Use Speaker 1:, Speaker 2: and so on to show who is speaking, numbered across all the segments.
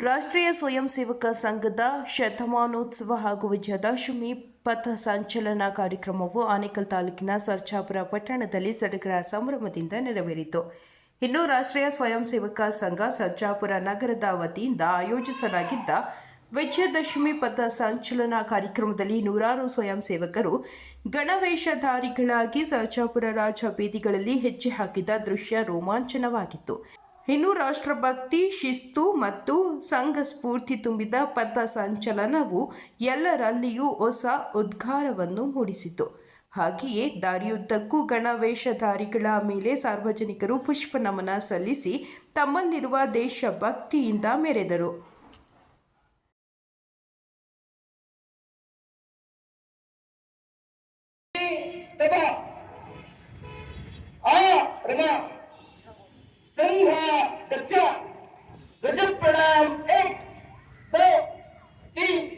Speaker 1: ರಾಷ್ಟ್ರೀಯ ಸ್ವಯಂ ಸೇವಕ ಸಂಘದ ಶತಮಾನೋತ್ಸವ ಹಾಗೂ ವಿಜಯದಶಮಿ ಪಥ ಸಂಚಲನ ಕಾರ್ಯಕ್ರಮವು ಆನೇಕಲ್ ತಾಲೂಕಿನ ಸರ್ಜಾಪುರ ಪಟ್ಟಣದಲ್ಲಿ ಸಡಗರ ಸಂಭ್ರಮದಿಂದ ನೆರವೇರಿತು. ಇನ್ನು ರಾಷ್ಟ್ರೀಯ ಸ್ವಯಂ ಸೇವಕ ಸಂಘ ಸರ್ಜಾಪುರ ನಗರದ ವತಿಯಿಂದ ಆಯೋಜಿಸಲಾಗಿದ್ದ ವಿಜಯದಶಮಿ ಪಥ ಸಂಚಲನ ಕಾರ್ಯಕ್ರಮದಲ್ಲಿ ನೂರಾರು ಸ್ವಯಂ ಸೇವಕರು ಗಣವೇಷಧಾರಿಗಳಾಗಿ ಸರ್ಜಾಪುರ ರಾಜ ಬೀದಿಗಳಲ್ಲಿ ಹೆಜ್ಜೆ ಹಾಕಿದ ದೃಶ್ಯ ರೋಮಾಂಚನವಾಗಿತ್ತು. ಇನ್ನು ರಾಷ್ಟ್ರಭಕ್ತಿ, ಶಿಸ್ತು ಮತ್ತು ಸಂಘ ಸ್ಫೂರ್ತಿ ತುಂಬಿದ ಪಥ ಸಂಚಲನವು ಎಲ್ಲರಲ್ಲಿಯೂ ಹೊಸ ಉದ್ಗಾರವನ್ನು ಮೂಡಿಸಿತು. ಹಾಗೆಯೇ ದಾರಿಯುದ್ದಕ್ಕೂ ಗಣವೇಷಧಾರಿಗಳ ಮೇಲೆ ಸಾರ್ವಜನಿಕರು ಪುಷ್ಪ ನಮನ ಸಲ್ಲಿಸಿ ತಮ್ಮಲ್ಲಿರುವ ದೇಶಭಕ್ತಿಯಿಂದ ಮೆರೆದರು.
Speaker 2: संघ दक्ष गजब प्रणाम एक दो तीन।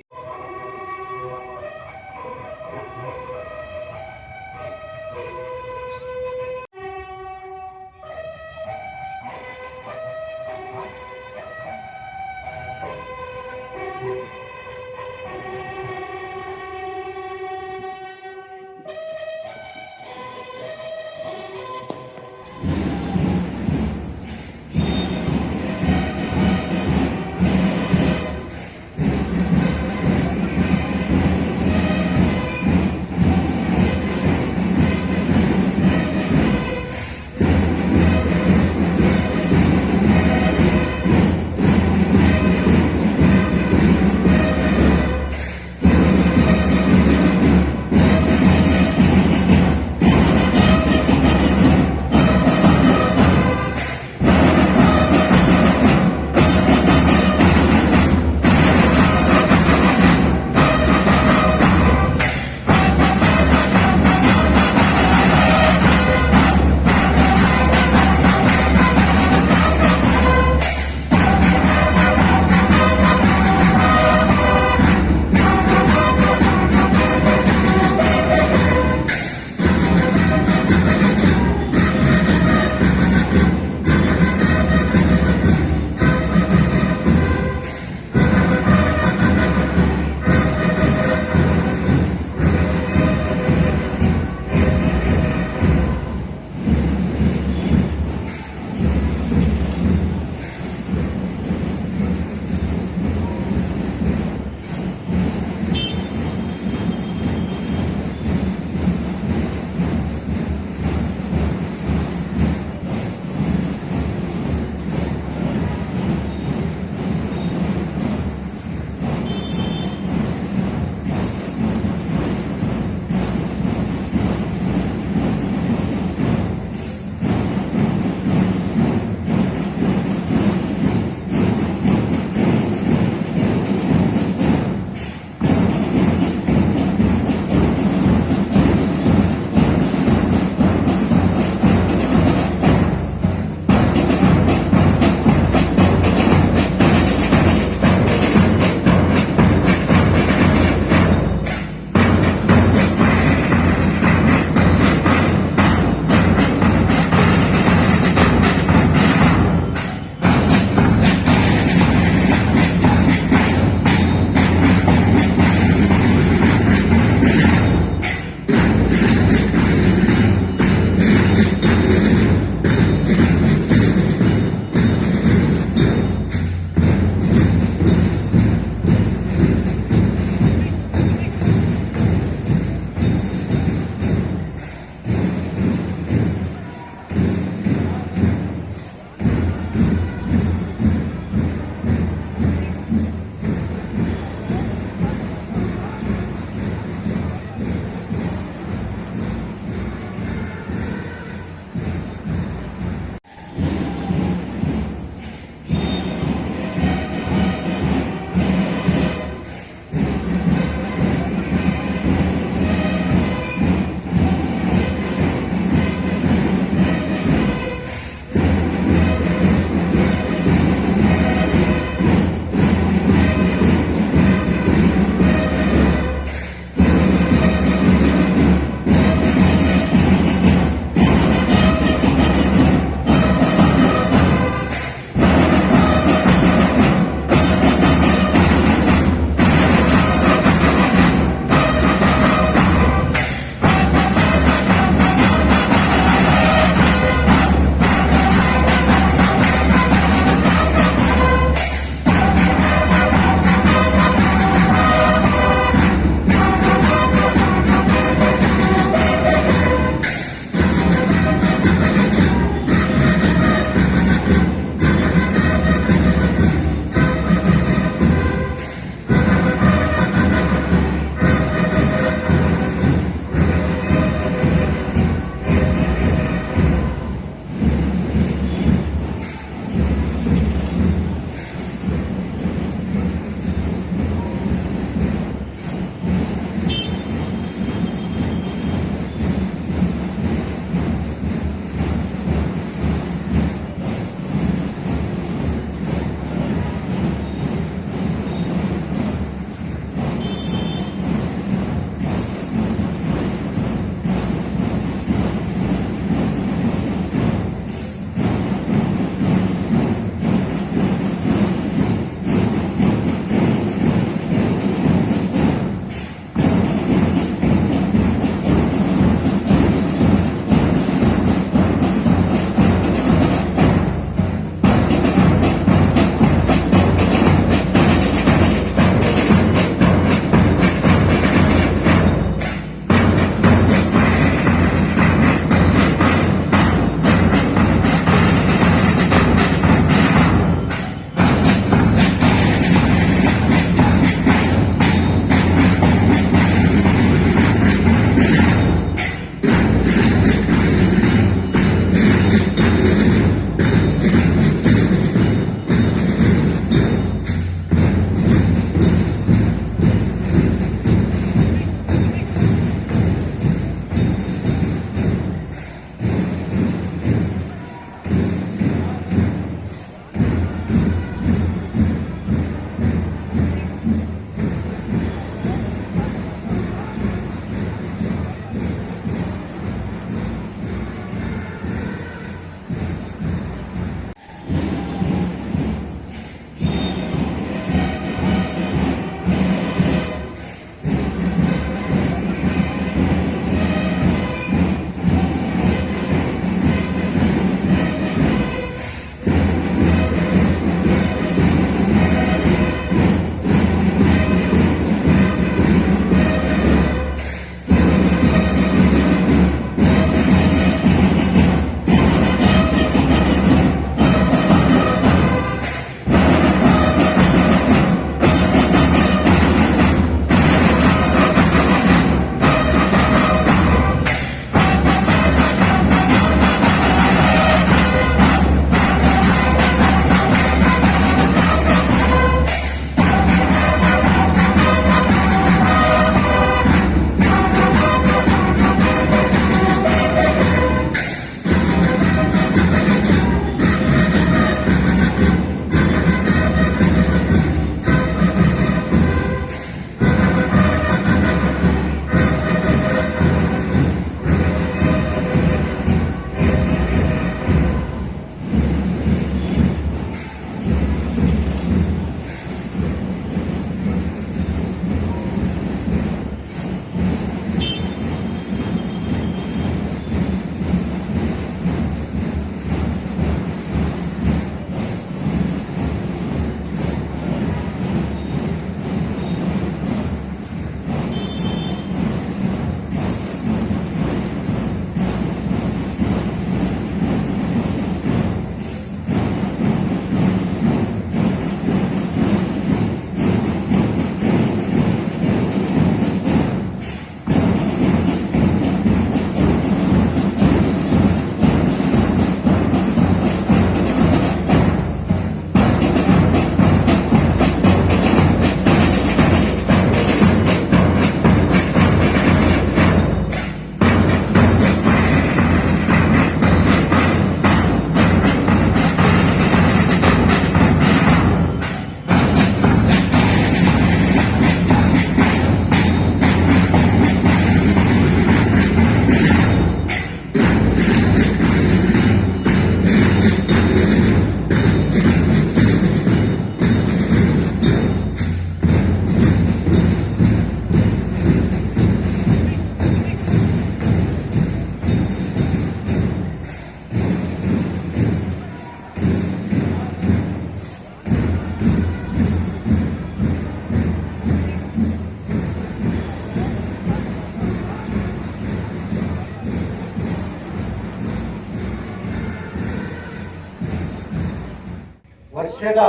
Speaker 3: ವರ್ಷದ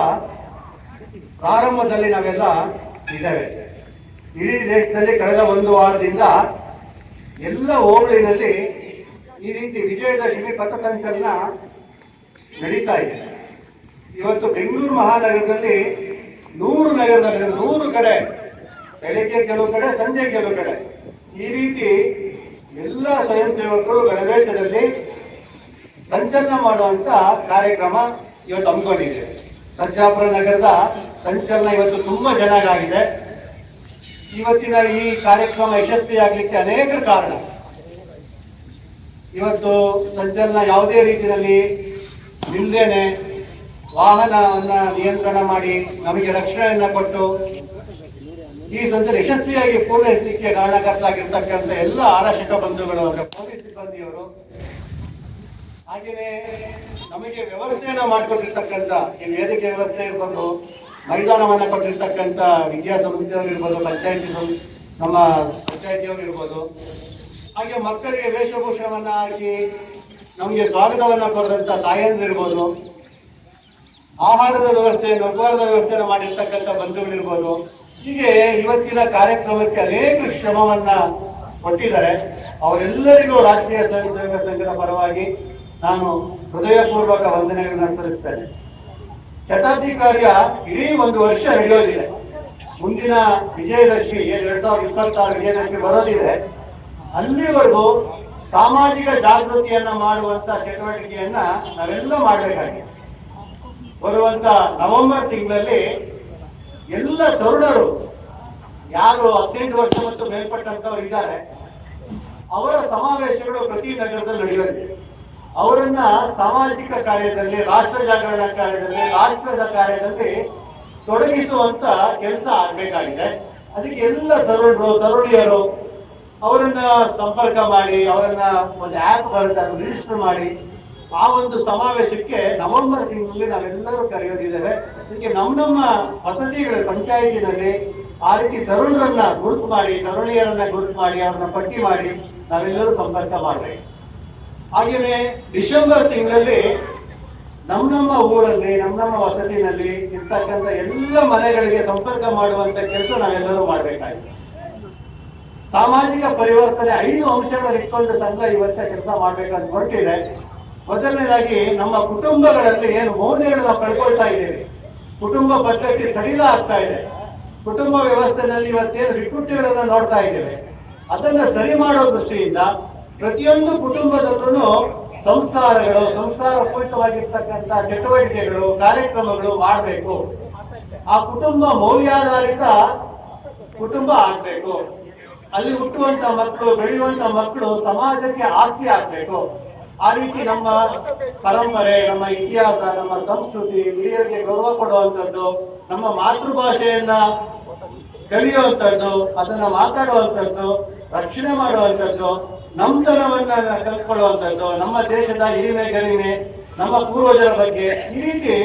Speaker 3: ಪ್ರಾರಂಭದಲ್ಲಿ ನಾವೆಲ್ಲ ಇದ್ದೇವೆ. ಇಡೀ ದೇಶದಲ್ಲಿ ಕಳೆದ ಒಂದು ವಾರದಿಂದ ಎಲ್ಲ ಹೋಬಳಿನಲ್ಲಿ ಈ ರೀತಿ ವಿಜಯದಶಮಿ ಪಥಸಂಚಲನ ನಡೀತಾ ಇದೆ. ಇವತ್ತು ಬೆಂಗಳೂರು ಮಹಾನಗರದಲ್ಲಿ ನೂರು ನಗರದಲ್ಲಿ ನೂರು ಕಡೆ, ಬೆಳಗ್ಗೆ ಕೆಲವು ಕಡೆ, ಸಂಜೆ ಕೆಲವು ಕಡೆ, ಈ ರೀತಿ ಎಲ್ಲ ಸ್ವಯಂ ಸೇವಕರು ಗಣವೇಶದಲ್ಲಿ ಸಂಚಲನ ಮಾಡುವಂತ ಕಾರ್ಯಕ್ರಮ ಇವತ್ತು ಹಮ್ಮಿಕೊಂಡಿದೆ ಸರ್ಜಾಪುರ ನಗರದ ಸಂಚಲನ ಇವತ್ತು ತುಂಬಾ ಚೆನ್ನಾಗಾಗಿದೆ. ಇವತ್ತಿನ ಈ ಕಾರ್ಯಕ್ರಮ ಯಶಸ್ವಿಯಾಗಲಿಕ್ಕೆ ಅನೇಕ ಕಾರಣ. ಇವತ್ತು ಸಂಚಲನ ಯಾವುದೇ ರೀತಿಯಲ್ಲಿ ನಿಲ್ದೇನೆ ವಾಹನವನ್ನ ನಿಯಂತ್ರಣ ಮಾಡಿ ನಮಗೆ ರಕ್ಷಣೆಯನ್ನ ಕೊಟ್ಟು ಈ ಸಂಚಲನ ಯಶಸ್ವಿಯಾಗಿ ಪೂರೈಸಲಿಕ್ಕೆ ಕಾರಣಕರ್ತರಾಗಿರ್ತಕ್ಕಂಥ ಎಲ್ಲ ಆರಕ್ಷಕ ಬಂಧುಗಳು, ಅಂದ್ರೆ ಪೊಲೀಸ್ ಸಿಬ್ಬಂದಿಯವರು ಹಾಗೆಯೇ ನಮಗೆ ವ್ಯವಸ್ಥೆಯನ್ನ ಮಾಡಿಕೊಟ್ಟಿರ್ತಕ್ಕಂಥ ಈ ವೇದಿಕೆ ವ್ಯವಸ್ಥೆ ಇರ್ಬೋದು, ಮೈದಾನವನ್ನ ಕೊಟ್ಟಿರ್ತಕ್ಕಂಥ ವಿದ್ಯಾಸಂಸ್ಥೆಯವರು ಇರ್ಬೋದು, ಪಂಚಾಯತಿ ನಮ್ಮ ಪಂಚಾಯತಿಯವರು ಇರ್ಬೋದು. ಹಾಗೆ ಮಕ್ಕಳಿಗೆ ವೇಷಭೂಷಣವನ್ನ ಹಾಕಿ ನಮಗೆ ಸ್ವಾಗತವನ್ನ ಕೊಡದಂತ ತಾಯಂದಿರ್ಬೋದು ಆಹಾರದ ವ್ಯವಸ್ಥೆ ಉಪಹಾರದ ವ್ಯವಸ್ಥೆಯನ್ನು ಮಾಡಿರ್ತಕ್ಕಂಥ ಬಂಧುಗಳಿರ್ಬೋದು ಹೀಗೆ ಇವತ್ತಿನ ಕಾರ್ಯಕ್ರಮಕ್ಕೆ ಅನೇಕ ಶ್ರಮವನ್ನ ಕೊಟ್ಟಿದ್ದಾರೆ. ಅವರೆಲ್ಲರಿಗೂ ರಾಷ್ಟ್ರೀಯ ಸ್ವಯಂ ಸೇವಕ ಸಂಘದ ಪರವಾಗಿ ನಾನು ಹೃದಯಪೂರ್ವಕ ವಂದನೆಗಳನ್ನು ಸಲ್ಲಿಸ್ತೇನೆ ಶತಾಬ್ದಿ ಕಾರ್ಯ ಇಡೀ ಒಂದು ವರ್ಷ ನಡೆಯೋದಿದೆ. ಮುಂದಿನ ವಿಜಯದಶಮಿ, ಏನ್ ಎರಡ್ ಸಾವಿರದ ಇಪ್ಪತ್ತಾರು ವಿಜಯದಶಮಿ ಬರೋದಿದೆ. ಅಲ್ಲಿವರೆಗೂ ಸಾಮಾಜಿಕ ಜಾಗೃತಿಯನ್ನ ಮಾಡುವಂತ ಚಟುವಟಿಕೆಯನ್ನ ನಾವೆಲ್ಲ ಮಾಡಬೇಕಾಗಿದೆ. ಬರುವಂತ ನವೆಂಬರ್ ತಿಂಗಳಲ್ಲಿ ಎಲ್ಲ ತರುಣರು, ಯಾರು ಹದಿನೆಂಟು ವರ್ಷ ಮತ್ತು ಮೇಲ್ಪಟ್ಟಂತವರು ಇದ್ದಾರೆ, ಅವರ ಸಮಾವೇಶಗಳು ಪ್ರತಿ ನಗರದಲ್ಲಿ ನಡೆಯೋದಿದೆ. ಅವರನ್ನ ಸಾಮಾಜಿಕ ಕಾರ್ಯದಲ್ಲಿ, ರಾಷ್ಟ್ರ ಜಾಗರಣ ಕಾರ್ಯದಲ್ಲಿ, ರಾಷ್ಟ್ರದ ಕಾರ್ಯದಲ್ಲಿ ತೊಡಗಿಸುವಂತ ಕೆಲಸ ಆಗ್ಬೇಕಾಗಿದೆ. ಅದಕ್ಕೆ ಎಲ್ಲ ತರುಣರು, ತರುಣಿಯರು ಅವರನ್ನ ಸಂಪರ್ಕ ಮಾಡಿ, ಅವರನ್ನ ಒಂದು ಆ್ಯಪ್ ಬರುತ್ತೆ ರಿಜಿಸ್ಟರ್ ಮಾಡಿ, ಆ ಒಂದು ಸಮಾವೇಶಕ್ಕೆ ನವೆಂಬರ್ ತಿಂಗಳಲ್ಲಿ ನಾವೆಲ್ಲರೂ ಕರೆಯೋದಿದ್ದೇವೆ. ಅದಕ್ಕೆ ನಮ್ಮ ನಮ್ಮ ವಸತಿಗಳ, ಪಂಚಾಯಿತಿನಲ್ಲಿ ಆ ರೀತಿ ತರುಣರನ್ನ ಗುರುತು ಮಾಡಿ, ತರುಣಿಯರನ್ನ ಗುರುತು ಮಾಡಿ, ಅವ್ರನ್ನ ಪಟ್ಟಿ ಮಾಡಿ ನಾವೆಲ್ಲರೂ ಸಂಪರ್ಕ ಮಾಡಬೇಕು. ಹಾಗೆಯೇ ಡಿಸೆಂಬರ್ ತಿಂಗಳಲ್ಲಿ ನಮ್ಮ ನಮ್ಮ ಊರಲ್ಲಿ, ನಮ್ಮ ನಮ್ಮ ವಸತಿನಲ್ಲಿ ಇರ್ತಕ್ಕಂಥ ಎಲ್ಲ ಮನೆಗಳಿಗೆ ಸಂಪರ್ಕ ಮಾಡುವಂತ ಕೆಲಸ ನಾವೆಲ್ಲರೂ ಮಾಡಬೇಕಾಗಿದೆ ಸಾಮಾಜಿಕ ಪರಿವರ್ತನೆ ಐದು ಅಂಶಗಳನ್ನು ಇಟ್ಕೊಂಡು ಸಂಘ ಈ ವರ್ಷ ಕೆಲಸ ಮಾಡ್ಬೇಕಂತ ಹೊರಟಿದೆ. ಮೊದಲನೇದಾಗಿ ನಮ್ಮ ಕುಟುಂಬಗಳಲ್ಲಿ ಏನು ಮೌಲ್ಯಗಳನ್ನ ಕಳ್ಕೊಳ್ತಾ ಇದ್ದೇವೆ. ಕುಟುಂಬ ಪದ್ಧತಿ ಸಡಿಲ ಆಗ್ತಾ ಇದೆ. ಕುಟುಂಬ ವ್ಯವಸ್ಥೆಯಲ್ಲಿ ಇವತ್ತೇನು ವಿಕೃತಿಗಳನ್ನ ನೋಡ್ತಾ ಇದ್ದೇವೆ. ಅದನ್ನ ಸರಿ ಮಾಡೋ ದೃಷ್ಟಿಯಿಂದ ಪ್ರತಿಯೊಂದು ಕುಟುಂಬದಲ್ಲೂ ಸಂಸ್ಕಾರಗಳು ಸಂಸ್ಕಾರಪೂರಿತವಾಗಿರ್ತಕ್ಕಂಥ ಚಟುವಟಿಕೆಗಳು, ಕಾರ್ಯಕ್ರಮಗಳು ಮಾಡಬೇಕು. ಆ ಕುಟುಂಬ ಮೌಲ್ಯಾಧಾರಿತ ಕುಟುಂಬ ಆಗ್ಬೇಕು. ಅಲ್ಲಿ ಹುಟ್ಟುವಂತ ಮಕ್ಕಳು, ಬೆಳೆಯುವಂತ ಮಕ್ಕಳು ಸಮಾಜಕ್ಕೆ ಆಸ್ತಿ ಆಗ್ಬೇಕು. ಆ ರೀತಿ ನಮ್ಮ ಪರಂಪರೆ, ನಮ್ಮ ಇತಿಹಾಸ, ನಮ್ಮ ಸಂಸ್ಕೃತಿ, ಹಿರಿಯರಿಗೆ ಗೌರವ ಕೊಡುವಂಥದ್ದು, ನಮ್ಮ ಮಾತೃಭಾಷೆಯನ್ನ ಕಲಿಯುವಂಥದ್ದು, ಅದನ್ನ ಮಾತಾಡುವಂಥದ್ದು, ರಕ್ಷಣೆ ಮಾಡುವಂಥದ್ದು ನಮ್ತನವನ್ನ ಕಲ್ತ್ಕೊಳ್ಳುವಂಥದ್ದು, ನಮ್ಮ ದೇಶದ ಹಿರಿಮೆ ಗರಿಮೆ ನಮ್ಮ ಪೂರ್ವಜರ ಬಗ್ಗೆ. ಈ ರೀತಿ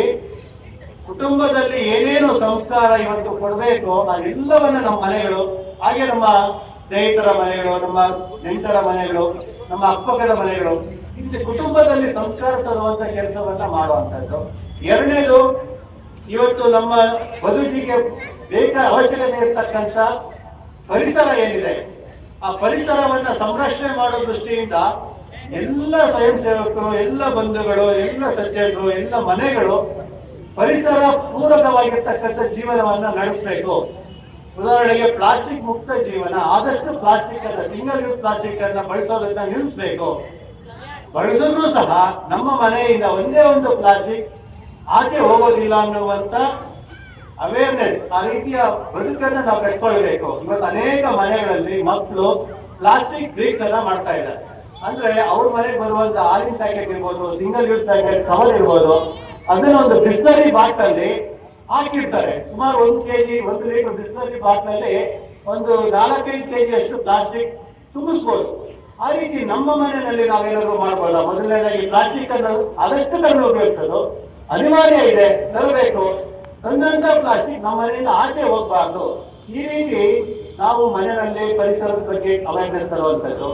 Speaker 3: ಕುಟುಂಬದಲ್ಲಿ ಏನೇನು ಸಂಸ್ಕಾರ ಇವತ್ತು ಕೊಡಬೇಕು ಅದೆಲ್ಲವನ್ನ ನಮ್ಮ ಮನೆಗಳು, ಹಾಗೆ ನಮ್ಮ ಸ್ನೇಹಿತರ ಮನೆಗಳು, ನಮ್ಮ ನೆಂಟರ ಮನೆಗಳು, ನಮ್ಮ ಅಕ್ಕಪಕ್ಕದ ಮನೆಗಳು, ಇಲ್ಲಿ ಕುಟುಂಬದಲ್ಲಿ ಸಂಸ್ಕಾರ ತರುವಂತ ಕೆಲಸವನ್ನ ಮಾಡುವಂತದ್ದು ಎರಡನೇದು, ಇವತ್ತು ನಮ್ಮ ಬದುಕಿಗೆ ಬೇಕಾದ ಅವಶ್ಯಕತೆ ಇರ್ತಕ್ಕಂಥ ಪರಿಸರ ಏನಿದೆ? ಆ ಪರಿಸರವನ್ನ ಸಂರಕ್ಷಣೆ ಮಾಡೋ ದೃಷ್ಟಿಯಿಂದ ಎಲ್ಲ ಸ್ವಯಂ ಸೇವಕರು, ಎಲ್ಲ ಬಂಧುಗಳು, ಎಲ್ಲ ಸಜ್ಜನರು, ಎಲ್ಲ ಮನೆಗಳು ಪರಿಸರ ಪೂರಕವಾಗಿರ್ತಕ್ಕಂಥ ಜೀವನವನ್ನ ನಡೆಸಬೇಕು. ಉದಾಹರಣೆಗೆ ಪ್ಲಾಸ್ಟಿಕ್ ಮುಕ್ತ ಜೀವನ, ಆದಷ್ಟು ಪ್ಲಾಸ್ಟಿಕ್ ಅನ್ನ, ಸಿಂಗಲ್ ಯೂಸ್ ಪ್ಲಾಸ್ಟಿಕ್ ಅನ್ನ ಬಳಸೋದನ್ನ ನಿಲ್ಲಿಸಬೇಕು ಬಳಸಿದ್ರು ಸಹ ನಮ್ಮ ಮನೆಯಿಂದ ಒಂದೇ ಒಂದು ಪ್ಲಾಸ್ಟಿಕ್ ಆಚೆ ಹೋಗೋದಿಲ್ಲ ಅನ್ನುವಂತ ಅವೇರ್ನೆಸ್ ಆ ರೀತಿಯ ಬದುಕನ್ನ ನಾವು ಕಟ್ಕೊಳ್ಬೇಕು. ಇವತ್ತು ಅನೇಕ ಮನೆಗಳಲ್ಲಿ ಮಕ್ಕಳು ಪ್ಲಾಸ್ಟಿಕ್ ಬ್ರೇಕ್ಸ್ ಅನ್ನ ಮಾಡ್ತಾ ಇದ್ದಾರೆ. ಅಂದ್ರೆ ಅವ್ರ ಮನೆಗೆ ಬರುವಂತ ಹಾಲಿನ ಪ್ಯಾಕೆಟ್ ಇರ್ಬೋದು ಸಿಂಗಲ್ ಯೂಸ್ ಪ್ಯಾಕೆಟ್ ಕವರ್ ಇರ್ಬೋದು, ಅದನ್ನ ಒಂದು ಬಿಸ್ಲರಿ ಬಾಟಲ್ಲಿ ಹಾಕಿರ್ತಾರೆ. ಸುಮಾರು ಒಂದು ಕೆಜಿ, ಒಂದು ಲೀಟರ್ ಬಿಸ್ಲರಿ ಬಾಟ್ನಲ್ಲಿ ಒಂದು ನಾಲ್ಕೈದು ಕೆಜಿ ಅಷ್ಟು ಪ್ಲಾಸ್ಟಿಕ್ ತುಂಬಿಸ್ಬೋದು. ಆ ರೀತಿ ನಮ್ಮ ಮನೆಯಲ್ಲಿ ನಾವೇನಾದ್ರು ಮಾಡ್ಬೋದ? ಮೊದಲನೇದಾಗಿ ಪ್ಲಾಸ್ಟಿಕ್ ಅನ್ನು ಆದಷ್ಟು ಕಡಿಮೆ ಉಪಯೋಗಿಸೋದು ಅನಿವಾರ್ಯ ಇದೆ, ತರಬೇಕು. ತಂದಂತ ಪ್ಲಾಸ್ಟಿಕ್ ನಮ್ಮ ಮನೆಯಿಂದ ಆಚೆ ಹೋಗ್ಬಾರ್ದು. ಈ ರೀತಿ ನಾವು ಮನೆಯಲ್ಲಿ ಪರಿಸರದ ಬಗ್ಗೆ ಅವೇರ್ನೆಸ್ ತರುವಂತದ್ದು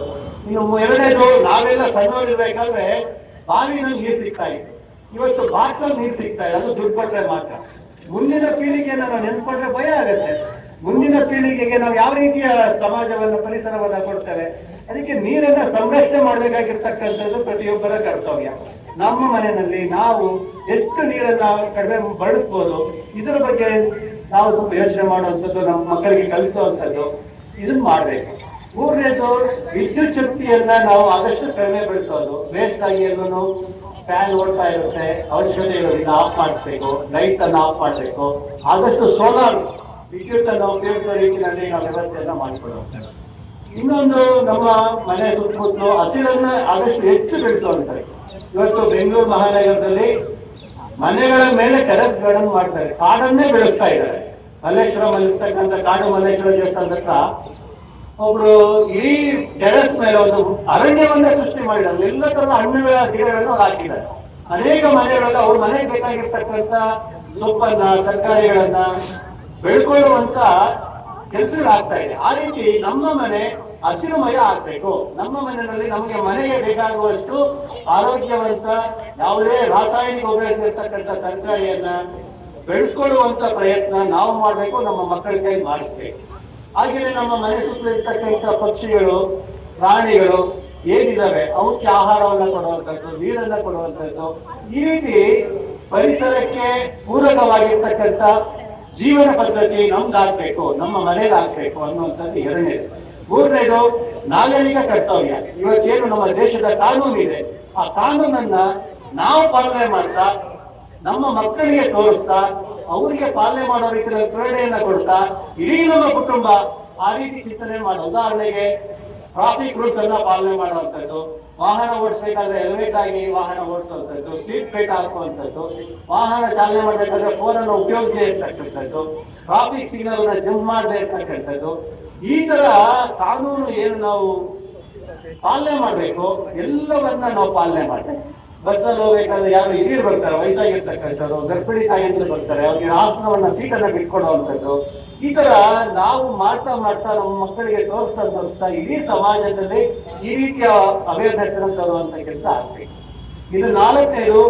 Speaker 3: ಇನ್ನು ಎರಡನೇದು, ನಾವೆಲ್ಲ ಸಣ್ಣವರಿರ್ಬೇಕಾದ್ರೆ ಬಾವಿನಲ್ಲಿ ನೀರು ಸಿಗ್ತಾ ಇತ್ತು. ಇವತ್ತು ಬಾಟ್ಲಲ್ಲಿ ನೀರು ಸಿಗ್ತಾ ಇದೆ, ಅದು ದುಡ್ಡು ಕೊಟ್ಟರೆ ಮಾತ್ರ. ಮುಂದಿನ ಪೀಳಿಗೆಯನ್ನು ನಾವು ನೆನೆಸ್ಕೊಂಡ್ರೆ ಭಯ ಆಗುತ್ತೆ. ಮುಂದಿನ ಪೀಳಿಗೆಗೆ ನಾವು ಯಾವ ರೀತಿಯ ಸಮಾಜವನ್ನು, ಪರಿಸರವನ್ನು ಕೊಡ್ತೇವೆ ಅದಕ್ಕೆ ನೀರನ್ನ ಸಂರಕ್ಷಣೆ ಮಾಡಬೇಕಾಗಿರ್ತಕ್ಕಂಥದ್ದು ಪ್ರತಿಯೊಬ್ಬರ ಕರ್ತವ್ಯ. ನಮ್ಮ ಮನೆಯಲ್ಲಿ ನಾವು ಎಷ್ಟು ನೀರನ್ನ ಕಡಿಮೆ ಬಳಸ್ಬೋದು, ಇದರ ಬಗ್ಗೆ ನಾವು ಸ್ವಲ್ಪ ಯೋಚನೆ ಮಾಡುವಂಥದ್ದು, ನಮ್ಮ ಮಕ್ಕಳಿಗೆ ಕಲಿಸುವಂಥದ್ದು ಇದನ್ನ ಮಾಡಬೇಕು. ಮೂರನೇದು, ವಿದ್ಯುತ್ ಶಕ್ತಿಯನ್ನ ನಾವು ಆದಷ್ಟು ಕಡಿಮೆ ಬಳಸೋದು. ವೇಸ್ಟ್ ಆಗಿ ಎಲ್ಲೂ ಫ್ಯಾನ್ ಓಡ್ತಾ ಇರುತ್ತೆ, ಅವಶ್ಯಕತೆ ಇರೋದ್ರಿಂದ ಆಫ್ ಮಾಡಿಸ್ಬೇಕು ಲೈಟ್ ಅನ್ನು ಆಫ್ ಮಾಡಬೇಕು ಆದಷ್ಟು ಸೋಲಾರ್ ವಿದ್ಯುತ್ ಅನ್ನು ಉಪಯೋಗಿಸುವ ರೀತಿಯಲ್ಲಿ ನಾವು ವ್ಯವಸ್ಥೆಯನ್ನ ಮಾಡಿಕೊಳ್ಳುವಂಥದ್ದು ಇನ್ನೊಂದು ನಮ್ಮ ಮನೆ ಸುತ್ತಮುತ್ತಲು ಹಸಿರನ್ನ ಆದಷ್ಟು ಹೆಚ್ಚು ಬೆಳೆಸುವಂಥದ್ದು ಇವತ್ತು ಬೆಂಗಳೂರು ಮಹಾನಗರದಲ್ಲಿ ಮನೆಗಳ ಮೇಲೆ ಟೆರೆಸ್ ಗಾರ್ಡನ್ ಮಾಡ್ತಾರೆ. ಕಾಡನ್ನೇ ಬೆಳೆಸ್ತಾ ಇದ್ದಾರೆ. ಮಲ್ಲೇಶ್ವರಂ ಇರ್ತಕ್ಕಂಥ ಕಾಡು ಮಲ್ಲೇಶ್ವರ ದೇವಸ್ಥಾನದ ಹತ್ರ ಒಬ್ರು ಇಡೀ ಟೆರೆಸ್ ಮೇಲೆ ಒಂದು ಅರಣ್ಯವನ್ನೇ ಸೃಷ್ಟಿ ಮಾಡಿದ್ದಾರೆ. ಎಲ್ಲ ತರದ ಹಣ್ಣುಗಳ, ಗಿಡಗಳನ್ನು ಹಾಕಿದ್ದಾರೆ. ಅನೇಕ ಮನೆಗಳಲ್ಲಿ ಅವ್ರ ಮನೆಗೆ ಬೇಕಾಗಿರ್ತಕ್ಕಂಥ ಸೊಪ್ಪನ್ನ, ತರಕಾರಿಗಳನ್ನ ಬೆಳ್ಕೊಳ್ಳುವಂತ ಕೆಲಸಗಳು ಆಗ್ತಾ ಇದೆ ಆ ರೀತಿ ನಮ್ಮ ಮನೆ ಹಸಿರುಮಯ ಆಗ್ಬೇಕು. ನಮ್ಮ ಮನೆಯಲ್ಲಿ ನಮಗೆ ಮನೆಗೆ ಬೇಕಾಗುವಷ್ಟು ಆರೋಗ್ಯವಂತ ಯಾವುದೇ ರಾಸಾಯನಿಕ ಉಪಯೋಗಿಸಿರ್ತಕ್ಕಂಥ ತರಕಾರಿಯನ್ನ ಬೆಳೆಸ್ಕೊಳ್ಳುವಂತ ಪ್ರಯತ್ನ ನಾವು ಮಾಡಬೇಕು, ನಮ್ಮ ಮಕ್ಕಳಿಗೆ ಮಾಡಿಸ್ಬೇಕು. ಹಾಗೆಯೇ ನಮ್ಮ ಮನೆ ಸುತ್ತಲೂ ಇರ್ತಕ್ಕಂಥ ಪಕ್ಷಿಗಳು, ಪ್ರಾಣಿಗಳು ಏನಿದಾವೆ, ಅವಕ್ಕೆ ಆಹಾರವನ್ನ ಕೊಡುವಂಥದ್ದು, ನೀರನ್ನ ಕೊಡುವಂಥದ್ದು, ಈ ರೀತಿ ಪರಿಸರಕ್ಕೆ ಪೂರಕವಾಗಿರ್ತಕ್ಕಂಥ ಜೀವನ ಪದ್ಧತಿ ನಮ್ದಾಗ್ಬೇಕು, ನಮ್ಮ ಮನೇಲಾಗ್ಬೇಕು ಅನ್ನುವಂಥದ್ದು ಎರಡನೇದು ಮೂರನೇದು, ನಾಗರಿಕ ಕರ್ತವ್ಯ. ಇವತ್ತೇನು ನಮ್ಮ ದೇಶದ ಕಾನೂನು ಇದೆ ಆ ಕಾನೂನನ್ನ ನಾವು ಪಾಲನೆ ಮಾಡ್ತಾ, ನಮ್ಮ ಮಕ್ಕಳಿಗೆ ತೋರಿಸ್ತಾ, ಅವರಿಗೆ ಪಾಲನೆ ಮಾಡೋ ರೀತಿಯಲ್ಲಿ ಪ್ರೇರಣೆಯನ್ನ ಕೊಡ್ತಾ, ಇಡೀ ನಮ್ಮ ಕುಟುಂಬ ಆ ರೀತಿ ಚಿಂತನೆ ಮಾಡೋ. ಉದಾಹರಣೆಗೆ ಟ್ರಾಫಿಕ್ ರೂಲ್ಸ್ ಅನ್ನ ಪಾಲನೆ ಮಾಡುವಂಥದ್ದು. ವಾಹನ ಓಡಿಸ್ಬೇಕಾದ್ರೆ ಹೆಲ್ಮೆಟ್ ಆಗಿ ವಾಹನ ಓಡಿಸುವಂಥದ್ದು ಸೀಟ್ ಬೆಲ್ಟ್ ಹಾಕುವಂಥದ್ದು, ವಾಹನ ಚಾಲನೆ ಮಾಡಬೇಕಾದ್ರೆ ಫೋನ್ ಅನ್ನು ಉಪಯೋಗಿಸದೇ ಇರ್ತಕ್ಕಂಥದ್ದು ಟ್ರಾಫಿಕ್ ಸಿಗ್ನಲ್ನ ಜಂಪ್ ಮಾಡದೇ ಇರ್ತಕ್ಕಂಥದ್ದು, ಈ ತರ ಕಾನೂನು ಏನು ನಾವು ಪಾಲನೆ ಮಾಡಬೇಕು, ಎಲ್ಲವನ್ನ ನಾವು ಪಾಲನೆ ಮಾಡಬೇಕು. ಬಸ್ಸಲ್ಲಿ ಹೋಗ್ಬೇಕಾದ್ರೆ ಯಾರು ಹಿರಿಯರು ಬರ್ತಾರೆ ವಯಸ್ಸಾಗಿರ್ತಕ್ಕಂಥದ್ದು ಗರ್ಭಿಣಿ ತಾಯಿಯಿಂದ ಬರ್ತಾರೆ, ಅವ್ರಿಗೆ ಆಸನವನ್ನ ಸೀಟನ್ನ ಬಿಟ್ಕೊಡುವಂಥದ್ದು ಈ ತರ ನಾವು ಮಾಡ್ತಾ ಮಾಡ್ತಾ ನಮ್ಮ ಮಕ್ಕಳಿಗೆ ತೋರಿಸ್ತಾ ತೋರಿಸ್ತಾ ಇಡೀ ಸಮಾಜದಲ್ಲಿ ಈ ರೀತಿಯ ಅವೇರ್ನೆಸ್ ಅನ್ನು ತರುವಂತ ಕೆಲಸ ಆಗ್ಬೇಕು ಇದು. ನಾಲ್ಕನೇದು,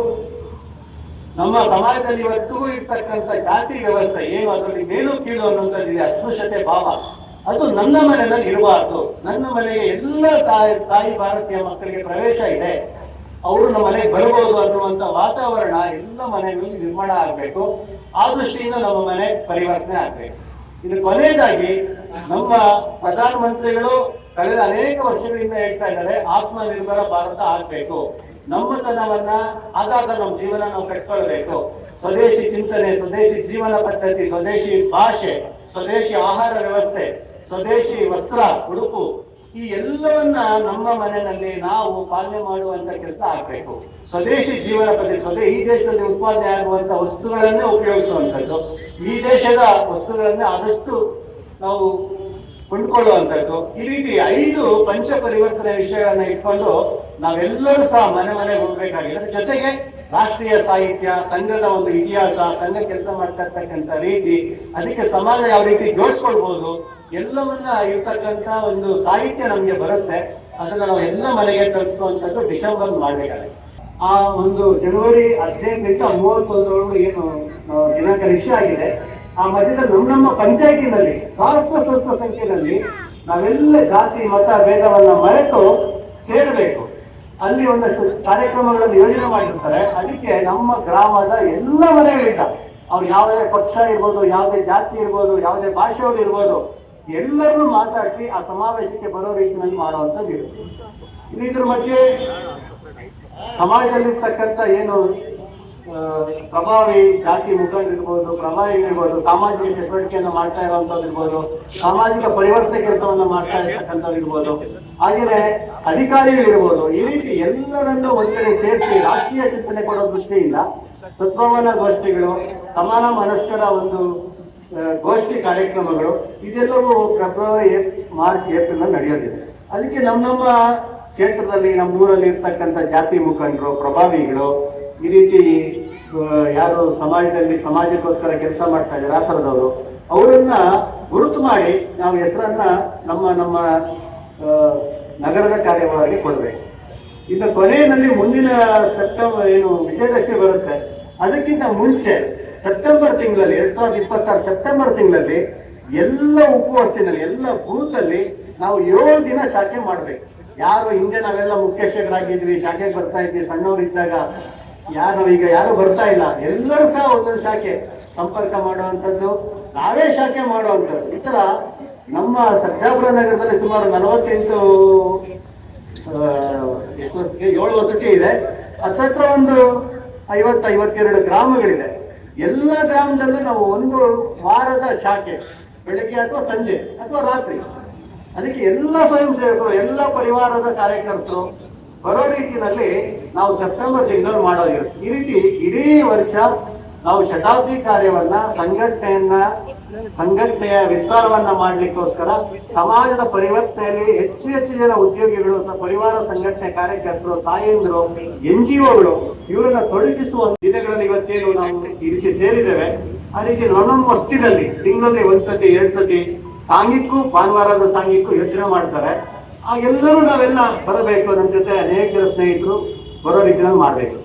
Speaker 3: ನಮ್ಮ ಸಮಾಜದಲ್ಲಿ ಇವತ್ತಿಗೂ ಇರ್ತಕ್ಕಂಥ ಜಾತಿ ವ್ಯವಸ್ಥೆ ಏನು, ಅದರಲ್ಲಿ ಮೇಲು ಕೀಳು ಅನ್ನುವಂಥದ್ದಿದೆ ಅಸ್ಪೃಶ್ಯತೆ ಭಾವ. ಅದು ನನ್ನ ಮನೆಯಲ್ಲಿ ಇರಬಾರ್ದು. ನನ್ನ ಮನೆಗೆ ಎಲ್ಲ ತಾಯಿ ತಾಯಿ ಭಾರತೀಯ ಮಕ್ಕಳಿಗೆ ಪ್ರವೇಶ ಇದೆ. ಅವರು ನಮ್ಮ ಮನೆಗೆ ಬರಬಹುದು ಅನ್ನುವಂಥ ವಾತಾವರಣ ಎಲ್ಲ ಮನೆಗಳಲ್ಲಿ ನಿರ್ಮಾಣ ಆಗಬೇಕು. ಆ ದೃಷ್ಟಿಯಿಂದ ನಮ್ಮ ಮನೆ ಪರಿವರ್ತನೆ ಆಗಬೇಕು. ಇದು ಕೊನೆಯದಾಗಿ ನಮ್ಮ ಪ್ರಧಾನಮಂತ್ರಿಗಳು ಕಳೆದ ಅನೇಕ ವರ್ಷಗಳಿಂದ ಹೇಳ್ತಾ ಇದ್ದಾರೆ, ಆತ್ಮನಿರ್ಭರ ಭಾರತ ಆಗಬೇಕು. ನಮ್ಮತನವನ್ನ ಆದಾಗ ನಮ್ಮ ಜೀವನ ನಾವು ಕಟ್ಕೊಳ್ಬೇಕು. ಸ್ವದೇಶಿ ಚಿಂತನೆ, ಸ್ವದೇಶಿ ಜೀವನ ಪದ್ಧತಿ, ಸ್ವದೇಶಿ ಭಾಷೆ, ಸ್ವದೇಶಿ ಆಹಾರ ವ್ಯವಸ್ಥೆ, ಸ್ವದೇಶಿ ವಸ್ತ್ರ, ಉಡುಪು ಈ ಎಲ್ಲವನ್ನ ನಮ್ಮ ಮನೆಯಲ್ಲಿ ನಾವು ಪಾಲನೆ ಮಾಡುವಂತ ಕೆಲಸ ಆಗ್ಬೇಕು. ಸ್ವದೇಶಿ ಜೀವನ ಪದ್ಧತಿ ಈ ದೇಶದಲ್ಲಿ ಉತ್ಪಾದನೆ ಆಗುವಂತ ವಸ್ತುಗಳನ್ನೇ ಉಪಯೋಗಿಸುವಂಥದ್ದು ಈ ದೇಶದ ವಸ್ತುಗಳನ್ನೇ ಆದಷ್ಟು ನಾವು ಕೊಂಡ್ಕೊಳ್ಳುವಂಥದ್ದು ಈ ರೀತಿ ಐದು ಪಂಚ ಪರಿವರ್ತನೆ ವಿಷಯಗಳನ್ನ ಇಟ್ಕೊಂಡು ನಾವೆಲ್ಲರೂ ಸಹ ಮನೆ ಮನೆಗೆ ಹೋಗ್ಬೇಕಾಗಿದೆ. ಜೊತೆಗೆ ರಾಷ್ಟ್ರೀಯ ಸಾಹಿತ್ಯ, ಸಂಘದ ಒಂದು ಇತಿಹಾಸ, ಸಂಘ ಕೆಲಸ ಮಾಡ್ತಾ ರೀತಿ, ಅದಕ್ಕೆ ಸಮಾಜ ಯಾವ ರೀತಿ ಜೋಡಿಸ್ಕೊಳ್ಬಹುದು ಎಲ್ಲವನ್ನ ಇರ್ತಕ್ಕಂಥ ಒಂದು ಸಾಹಿತ್ಯ ನಮಗೆ ಬರುತ್ತೆ. ಅದನ್ನ ನಾವು ಎಲ್ಲ ಮನೆಗೆ ತಲುಪಿಸುವಂಥದ್ದು ಡಿಸೆಂಬರ್ ಮಾಡಬೇಕಾಗುತ್ತೆ ಆ ಒಂದು ಜನವರಿ ಹದಿನೈದರಿಂದ ಮೂವತ್ತೊಂದರೊಳಗೆ ಏನು ದಿನಾಂಕ ನಿಶ್ಚಯ ಆಗಿದೆ. ಆ ಮಧ್ಯದ ನಮ್ಮ ನಮ್ಮ ಪಂಚಾಯತಿನಲ್ಲಿ ಸಹಸ್ರ ಸಂಖ್ಯೆಯಲ್ಲಿ ನಾವೆಲ್ಲ ಜಾತಿ, ಮತ, ಭೇದವನ್ನ ಮರೆತು ಸೇರಬೇಕು. ಅಲ್ಲಿ ಒಂದಷ್ಟು ಕಾರ್ಯಕ್ರಮಗಳನ್ನು ಯೋಜನೆ ಮಾಡಿರ್ತಾರೆ. ಅದಕ್ಕೆ ನಮ್ಮ ಗ್ರಾಮದ ಎಲ್ಲ ಮನೆಗಳಿಂದ ಅವ್ರು ಯಾವುದೇ ಪಕ್ಷ ಇರ್ಬೋದು, ಯಾವುದೇ ಜಾತಿ ಇರ್ಬೋದು, ಯಾವುದೇ ಭಾಷೆಯವರು ಇರ್ಬೋದು, ಎಲ್ಲರನ್ನೂ ಮಾತಾಡಿಸಿ ಆ ಸಮಾವೇಶಕ್ಕೆ ಬರೋ ರೀತಿಯಲ್ಲಿ ಮಾಡುವಂಥದ್ದು ಇದು. ಇದ್ರ ಮಧ್ಯೆ ಸಮಾಜದಲ್ಲಿರ್ತಕ್ಕಂಥ ಏನು ಪ್ರಭಾವಿ ಜಾತಿ ಮುಖಂಡರಿರ್ಬೋದು, ಪ್ರಭಾವಿಗಳಿರ್ಬೋದು, ಸಾಮಾಜಿಕ ಚಟುವಟಿಕೆಯನ್ನು ಮಾಡ್ತಾ ಇರುವಂತದ್ದು ಇರ್ಬೋದು, ಸಾಮಾಜಿಕ ಪರಿವರ್ತನೆ ಕೆಲಸವನ್ನು ಮಾಡ್ತಾ ಇರ್ಬೋದು ಅಧಿಕಾರಿಗಳು ಇರ್ಬೋದು ಈ ರೀತಿ ಎಲ್ಲರನ್ನೂ ಒಂದೇ ಸೇರಿಸಿ ರಾಷ್ಟ್ರೀಯ ಚಿಂತನೆ ಕೊಡೋ ದೃಷ್ಟಿಯಿಂದ ಸದ್ಭಾವನಾ ಗೋಷ್ಠಿಗಳು, ಸಮಾನ ಮನಸ್ಕರ ಒಂದು ಗೋಷ್ಠಿ ಕಾರ್ಯಕ್ರಮಗಳು, ಇದೆಲ್ಲವೂ ಫೆಬ್ರವರಿ ಮಾರ್ಚ್ ಏಪ್ರಿಲ್ ನಡೆಯೋದಿದೆ. ಅದಕ್ಕೆ ನಮ್ಮ ನಮ್ಮ ಕ್ಷೇತ್ರದಲ್ಲಿ ನಮ್ಮ ಊರಲ್ಲಿ ಇರ್ತಕ್ಕಂಥ ಜಾತಿ ಮುಖಂಡರು, ಪ್ರಭಾವಿಗಳು ಈ ರೀತಿ ಯಾರು ಸಮಾಜದಲ್ಲಿ ಸಮಾಜಕ್ಕೋಸ್ಕರ ಕೆಲಸ ಮಾಡ್ತಾ ಇದ್ದಾರೆ, ಆ ಥರದವರು. ಅವರನ್ನ ಗುರುತು ಮಾಡಿ ನಾವು ಹೆಸರನ್ನ ನಮ್ಮ ನಮ್ಮ ನಗರದ ಕಾರ್ಯವಾಗಿ ಕೊಡಬೇಕು. ಇನ್ನು ಕೊನೆಯಲ್ಲಿ ಮುಂದಿನ ಸೆಪ್ಟೆಂಬರ್ ಏನು, ವಿಜಯದಶಮಿ ಬರುತ್ತೆ. ಅದಕ್ಕಿಂತ ಮುಂಚೆ ಸೆಪ್ಟೆಂಬರ್ ತಿಂಗಳಲ್ಲಿ, ಎರಡ್ ಸಾವಿರದ ಇಪ್ಪತ್ತಾರು ಸೆಪ್ಟೆಂಬರ್ ತಿಂಗಳಲ್ಲಿ ಎಲ್ಲ ಉಪವಾಸದಲ್ಲಿ ಎಲ್ಲ ಬೂತಲ್ಲಿ ನಾವು ಏಳು ದಿನ ಶಾಖೆ ಮಾಡ್ಬೇಕು. ಯಾರು ಹಿಂದೆ ನಾವೆಲ್ಲ ಮುಖ್ಯಸ್ಥರಾಗಿದ್ವಿ ಶಾಖೆಗೆ ಬರ್ತಾ ಇದ್ವಿ, ಸಣ್ಣವರು ಇದ್ದಾಗ ಯಾರು ಈಗ ಯಾರು ಬರ್ತಾ ಇಲ್ಲ. ಎಲ್ಲರೂ ಸಹ ಒಂದೊಂದು ಶಾಖೆ ಸಂಪರ್ಕ ಮಾಡುವಂಥದ್ದು. ನಾವೇ ಶಾಖೆ ಮಾಡುವಂಥದ್ದು. ಈ ಥರ ನಮ್ಮ ಸರ್ಜಾಪುರ ನಗರದಲ್ಲಿ ಸುಮಾರು ನಲವತ್ತೆಂಟು ಎಷ್ಟು ಏಳು ವಸತಿ ಇದೆ. ಹತ್ತತ್ರ ಒಂದು ಐವತ್ತು, ಐವತ್ತೆರಡು ಗ್ರಾಮಗಳಿದೆ. ಎಲ್ಲ ಗ್ರಾಮದಲ್ಲೂ ನಾವು ಒಂದು ವಾರದ ಶಾಖೆ, ಬೆಳಿಗ್ಗೆ ಅಥವಾ ಸಂಜೆ ಅಥವಾ ರಾತ್ರಿ. ಅದಕ್ಕೆ ಎಲ್ಲ ಸ್ವಯಂ ಸೇವಕರು ಎಲ್ಲ ಪರಿವಾರದ ಕಾರ್ಯಕರ್ತರು ಬರೋ ರೀತಿಯಲ್ಲಿ ನಾವು ಸೆಪ್ಟೆಂಬರ್ ತಿಂಗಳು ಮಾಡೋದಿರ ಈ ರೀತಿ ಇಡೀ ವರ್ಷ ನಾವು ಶತಾಬ್ದಿ ಕಾರ್ಯವನ್ನ, ಸಂಘಟನೆಯನ್ನ, ಸಂಘಟನೆಯ ವಿಸ್ತಾರವನ್ನ ಮಾಡ್ಲಿಕ್ಕೋಸ್ಕರ ಸಮಾಜದ ಪರಿವರ್ತನೆಯಲ್ಲಿ ಹೆಚ್ಚು ಹೆಚ್ಚು ಜನ ಉದ್ಯೋಗಿಗಳು ಪರಿವಾರ ಸಂಘಟನೆ ಕಾರ್ಯಕರ್ತರು, ತಾಯಂದಿರು ಎನ್ ಜಿ ಒಗಳು ಇವರನ್ನ ತೊಡಗಿಸುವ ದಿನಗಳಲ್ಲಿ ಇವತ್ತೇನು ನಾವು ಈ ರೀತಿ ಸೇರಿದ್ದೇವೆ. ಆ ರೀತಿ ನೊಣೊಂದು ವಸ್ತಿನಲ್ಲಿ ತಿಂಗಳಲ್ಲಿ ಒಂದ್ಸತಿ ಎರಡ್ ಸತಿ ಸಾಂಘಿಕ್ಕೂ, ಭಾನುವಾರದ ಸಾಂಘಿಕ್ಕೂ ಯೋಚನೆ ಮಾಡ್ತಾರೆ. ಆ ಎಲ್ಲರೂ ನಾವೆಲ್ಲ ಬರಬೇಕು ನಮ್ಮ ಜೊತೆ ಅನೇಕ ಸ್ನೇಹಿತರು ಬರೋ ರೀತಿಯಲ್ಲಿ ಮಾಡ್ಬೇಕು.